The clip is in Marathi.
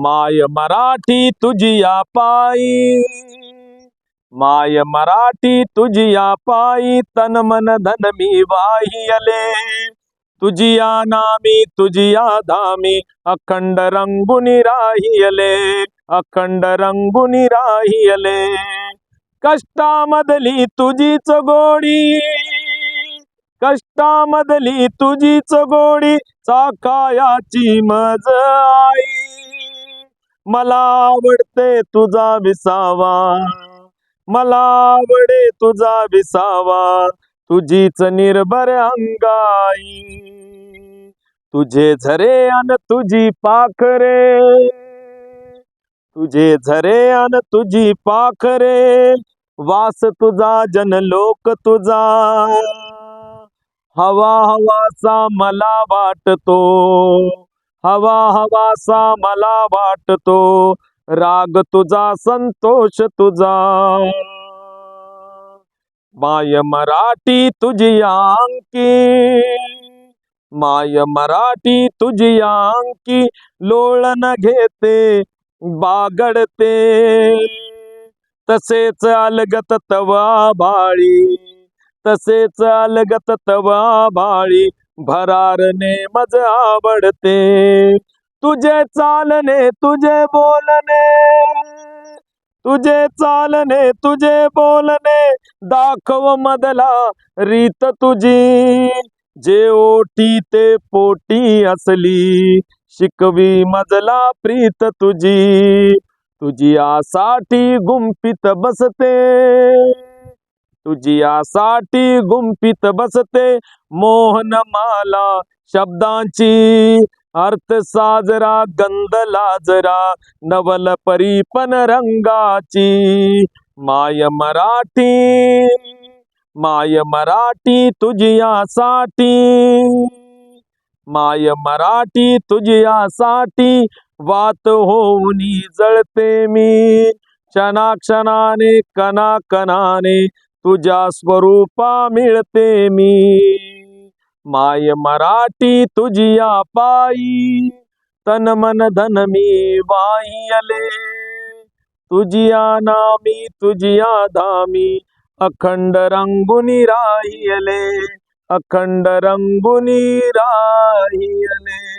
माय मराठी तुझिया पायी माय मराठी तुझिया पायी तन मन धन मी वाहियले. तुझिया नामी तुझिया धामी अखंड रंगुनी राहियले अखंड रंगुनी राहियले. कष्टामधली तुझीच गोडी कष्टामधली तुझीच गोडी चाकायाची मज आई. मला आवडते तुझा विसावा. मला आवडे तुझा विसावा. तुझीच निर्भर अंगाई. तुझे झरे अन तुझी पाखरे. तुझे झरे अन तुझी पाखरे. वास तुझा जनलोक तुझा. हवा हवासा मला वाटतो. हवा हवासा मला वाटतो. राग तुझा संतोष तुझा. माय मराठी तुझी अंकी. माय मराठी तुझी अंकी. लोळण घेते बागडते. तसेच अलगत तवा बाळी. तसेच अलगत तवा बाळी भरारने मज आवडते. तुझे चालणे तुझे बोलणे तुझे चालणे तुझे बोलणे दाखव मदला रीत तुझी. जे ओटी ते पोटी असली शिकवी मजला प्रीत तुझी. तुझी आसाठी गुंपित बसते. तुझियासाठी गुंपित बसते मोहन माला शब्दांची अर्थ साजरा गंध लाजरा नवल परीपन रंगाची. माय मराठी माय मराठी तुझियासाठी. माय मराठी तुझियासाठी वात होऊनी जळते मी. क्षणाक्षणाने कणा कणाने तुझ्या स्वरूपा मिळते मी. माय मराठी तुझी पायी तन मन धन मी वाहियले. तुझिया नामी तुझिया धामी अखंड रंगुनी राहियले. अखंड रंगुनी राहियले.